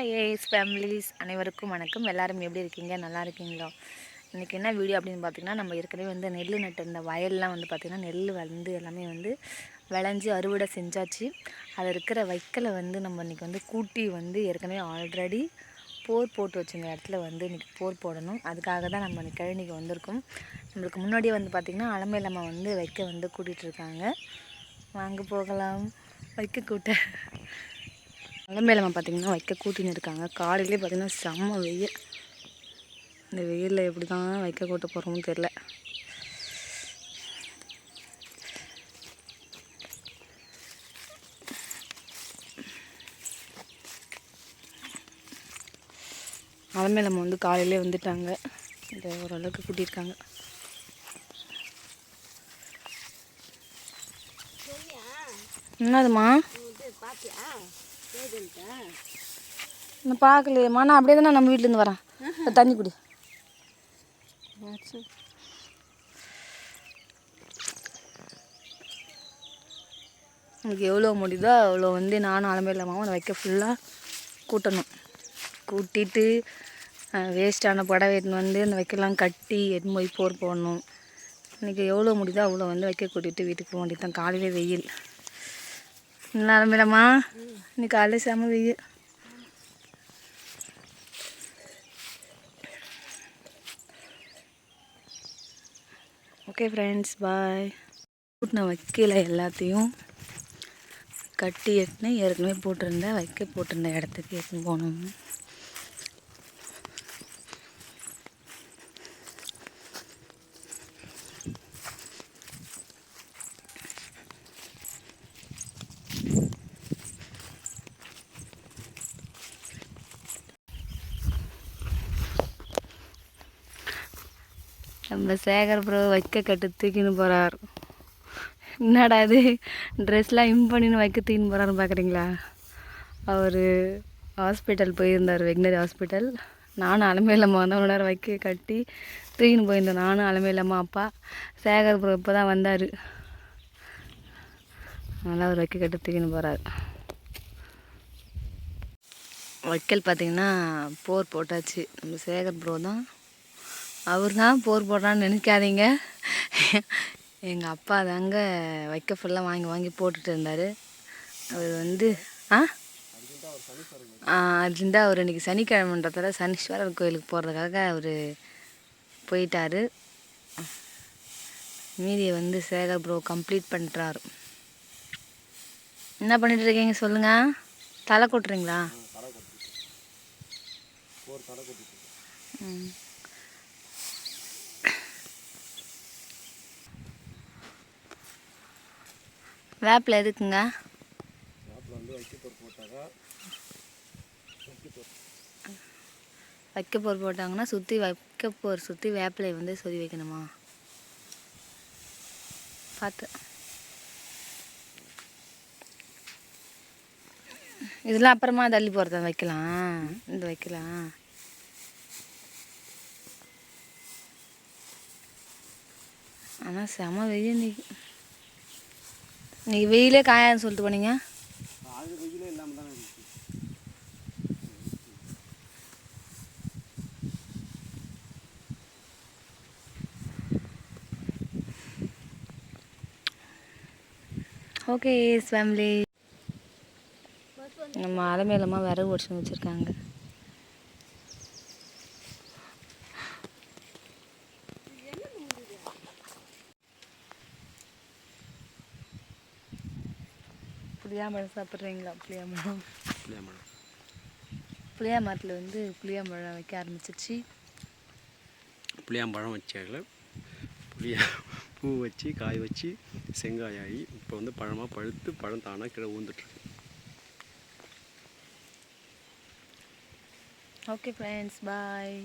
Hi ace families அனைவருக்கும் வணக்கம். எல்லாரும் எப்படி இருக்கீங்க? நல்லா இருக்கீங்களா? இன்றைக்கி என்ன வீடியோ அப்படின்னு பார்த்தீங்கன்னா நம்ம ஏற்கனவே வந்து நெல் நட்டு இந்த வயல்லாம் வந்து பார்த்திங்கன்னா நெல் வந்து எல்லாமே வந்து விளைஞ்சி அறுவடை செஞ்சாச்சு. அதில் இருக்கிற வைக்கலை வந்து நம்ம இன்றைக்கி வந்து கூட்டி வந்து ஏற்கனவே ஆல்ரெடி போர் போட்டு வச்சுருந்த இடத்துல வந்து இன்றைக்கி போர் போடணும். அதுக்காக தான் நம்ம இன்றைக்கி கழனிக்கு வந்திருக்கோம். நம்மளுக்கு முன்னாடியே வந்து பார்த்திங்கன்னா அலமையிலம்மா வந்து வைக்க வந்து கூட்டிகிட்டு இருக்காங்க. வாங்க போகலாம். வைக்க கூட்ட. அலமையிலம்மா பார்த்திங்கன்னா வைக்க கூட்டின்னு இருக்காங்க. காலையிலே பார்த்திங்கன்னா செம்ம வெயில். இந்த வெயிலில் எப்படி தான் வைக்க கூட்ட போகிறோம்னு தெரில அலமேலம்மா வந்து காலையிலே வந்துட்டாங்க. இந்த ஓரளவுக்கு கூட்டியிருக்காங்க. என்னதுமா நான் பார்க்கலையேம்மா நான் அப்படியே தானே நம்ம வீட்டிலேருந்து வரேன் தண்ணி குடி. எனக்கு எவ்வளோ முடியுதோ அவ்வளோ வந்து நானும் அலமையிலமாவும் அதை வைக்க ஃபுல்லாக கூட்டணும். கூட்டிட்டு வேஸ்ட்டான புடவை எடுத்துன்னு வந்து அந்த வைக்கலாம் கட்டி எடுத்துன்னு போய் போர் போடணும். இன்றைக்கி எவ்வளோ முடியுதோ அவ்வளோ வந்து வைக்க கூட்டிகிட்டு வீட்டுக்கு போக வேண்டியது தான் காலையிலே வெயில். நல்லா அலமையிலம்மா இன்னைக்கு காலையில் செம வெயில். ஓகே ஃப்ரெண்ட்ஸ் பாய் கூட்டின வைக்கல எல்லாத்தையும். கட்டி எட்டுன்னு ஏற்கனவே போட்டிருந்தேன் வைக்க போட்டிருந்த இடத்துக்கு எட்டுன்னு போனோம்னு நம்ம சேகர் ப்ரோ வைக்க கட்டு தூக்கின்னு போகிறார் என்னடா இது? ட்ரெஸ்லாம் இம் பண்ணின்னு வைக்க தூக்கின்னு போகிறாருன்னு பார்க்குறீங்களா அவர் ஹாஸ்பிட்டல் போயிருந்தார் வெக்னரி ஹாஸ்பிட்டல் நானும் அலமையிலம்மா வந்து நேரம் வைக்க கட்டி தூக்கின்னு போயிருந்தேன். நானும் அலமையிலம்மா அப்பா சேகர் ப்ரோ இப்போ தான் வந்தார். அதனால் அவர் வைக்க கட்டு தூக்கின்னு போகிறார் வைக்கல் பார்த்திங்கன்னா போர் போட்டாச்சு. நம்ம சேகர் ப்ரோ தான் அவர் தான் போர் போடுறான்னு நினைக்காதீங்க. எங்கள் அப்பா தாங்க வைக்க ஃபுல்லாக வாங்கி வாங்கி போட்டுட்டு இருந்தார். அவர் வந்து ஆ? அர்ஜென்ட்டாக அவர் இன்றைக்கி சனிக்கிழமைன்றதால சனீஸ்வரர் கோயிலுக்கு போகிறதுக்காக அவர் போயிட்டார். மீதியை வந்து சேகர் ப்ரோ கம்ப்ளீட் பண்ணுறாரு என்ன பண்ணிட்டு இருக்கீங்க சொல்லுங்கள் தலை கொட்டுறீங்களா? ம். வேப்பில் எதுக்குங்க? வைக்க போர் போட்டாங்கன்னா சுற்றி வைக்க போர் சுற்றி வேப்பிலை வந்து சொதி வைக்கணுமா? பார்த்து. இதெல்லாம் அப்புறமா தள்ளி போகிறத வைக்கலாம். இந்த வைக்கலாம். ஆனால் செம வெயில் இன்னைக்கு இன்னைக்கு வெயிலே காயாதுன்னு சொல்லிட்டு போனீங்க? ஓகே ஃபேமிலி நம்ம அலமேலமாக விறகு ஒடிச்சு வச்சுருக்காங்க. புளியாம்பழம் சாப்பிட்றீங்களா? புளியாம்பழம். புளியாம்பழம். புளியா மரத்தில் வந்து புளியாம்பழம் வைக்க ஆரம்பிச்சிச்சு. புளியாம்பழம் வச்சால புளியா பூ வச்சு காய் வச்சு செங்காய் ஆகி இப்போ வந்து பழமாக பழுத்து பழம் தானாக கீழே ஊந்துட்டுருக்கு. Okay friends bye